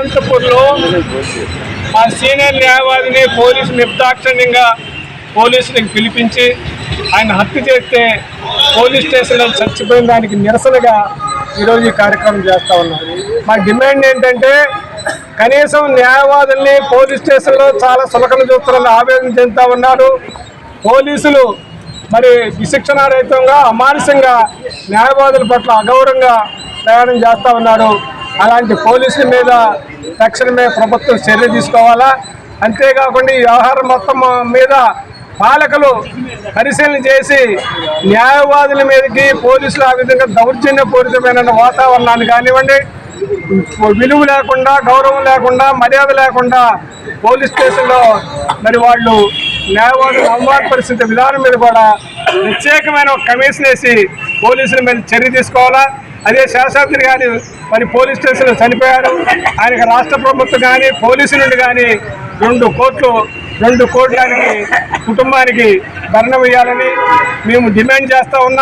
అనంతపూర్లో ఆ senior న్యాయవాదిని police నిర్దాక్షిణ్యంగా పోలీసులకు పిలిపించి ఆయన హత్య చేస్తే పోలీస్ స్టేషన్లో చచ్చిపోయిన దానికి నిరసనగా ఈరోజు ఈ కార్యక్రమం చేస్తూ ఉన్నాం మా డిమాండ్ ఏంటంటే కనీసం న్యాయవాదుల్ని పోలీస్ స్టేషన్లో చాలా సులకన చూస్తున్నారని ఆవేదన చెందుతూ ఉన్నారు. పోలీసులు మరి విశిక్షణారహితంగా అమానుషంగా న్యాయవాదుల పట్ల అగౌరవంగా ప్రయాణం చేస్తూ ఉన్నారు. అలాంటి పోలీసుల మీద తక్షణమే ప్రభుత్వం చర్య తీసుకోవాలా? అంతేకాకుండా ఈ వ్యవహారం మొత్తం మీద పాలకులు పరిశీలన చేసి న్యాయవాదుల మీదకి పోలీసులు ఆ విధంగా దౌర్జన్యపూరితమైన వాతావరణాన్ని కానివ్వండి విలువ లేకుండా గౌరవం లేకుండా మర్యాద లేకుండా పోలీస్ స్టేషన్లో మరి వాళ్ళు న్యాయవాదులు అవమానపరిస్థితి విధానం మీద కూడా ప్రత్యేకమైన ఒక కమిషన్ వేసి పోలీసుల మీద చర్య తీసుకోవాలా? అదే శేషాద్రి గారు మరి పోలీస్ స్టేషన్లో చనిపోయారు. ఆయనకు రాష్ట్ర ప్రభుత్వం కానీ పోలీసు నుండి కానీ రెండు కోట్లు రెండు కోట్ల కుటుంబానికి భరణం ఇవ్వాలని మేము డిమాండ్ చేస్తూ ఉన్నాం.